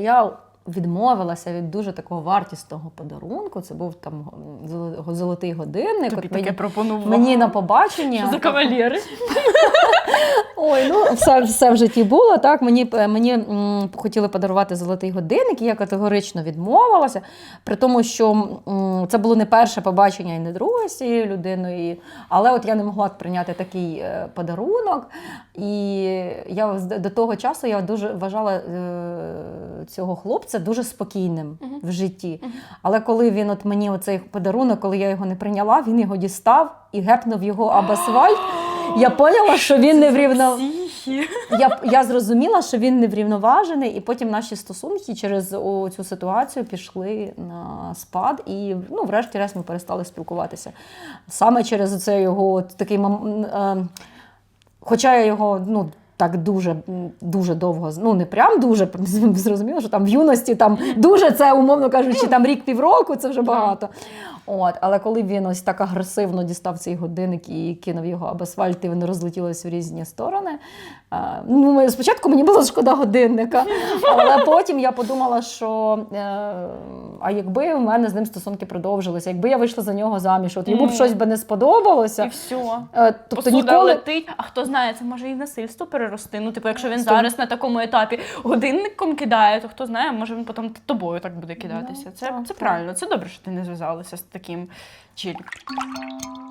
Я відмовилася від дуже такого вартісного подарунку. Це був там золотий годинник. Тобі От мені, таке пропонував. мені на побачення. Що за кавалєри? Ой, ну все, все в житті було. Так мені мені м, хотіли подарувати золотий годинник, і я категорично відмовилася. При тому, що м, це було не перше побачення і не друге з цією людиною. Але от я не могла прийняти такий е, подарунок. І я до того часу я дуже вважала е, цього хлопця дуже спокійним Мгм. в житті. Але коли він от мені оцей подарунок, коли я його не прийняла, він його дістав і гепнув його об асфальт. Я поняла, що він не врівно... Я, я зрозуміла, що він не врівноважений, і потім наші стосунки через цю ситуацію пішли на спад, і ну, врешті-решт ми перестали спілкуватися. Саме через це його такий мам- е, Хоча я його ну, так дуже, дуже довго, ну не прям дуже, зрозуміло, що там в юності там дуже це, умовно кажучи, там рік-півроку, це вже багато. От, але коли він ось так агресивно дістав цей годинник і кинув його об асфальт, і вони розлетілися в різні сторони. е, ну, спочатку мені було шкода годинника, але потім я подумала, що е, а якби в мене з ним стосунки продовжилися, якби я вийшла за нього заміж, от йому б щось би не сподобалося. І все. Тобто Посуда ніколи летить, а хто знає, це може і насильство перерости. Ну, типу, якщо він зараз на такому етапі годинником кидає, то хто знає, може він потім тобою так буде кидатися. Ну, Це, це правильно, це добре, що ти не зв'язалася з таким чіліком.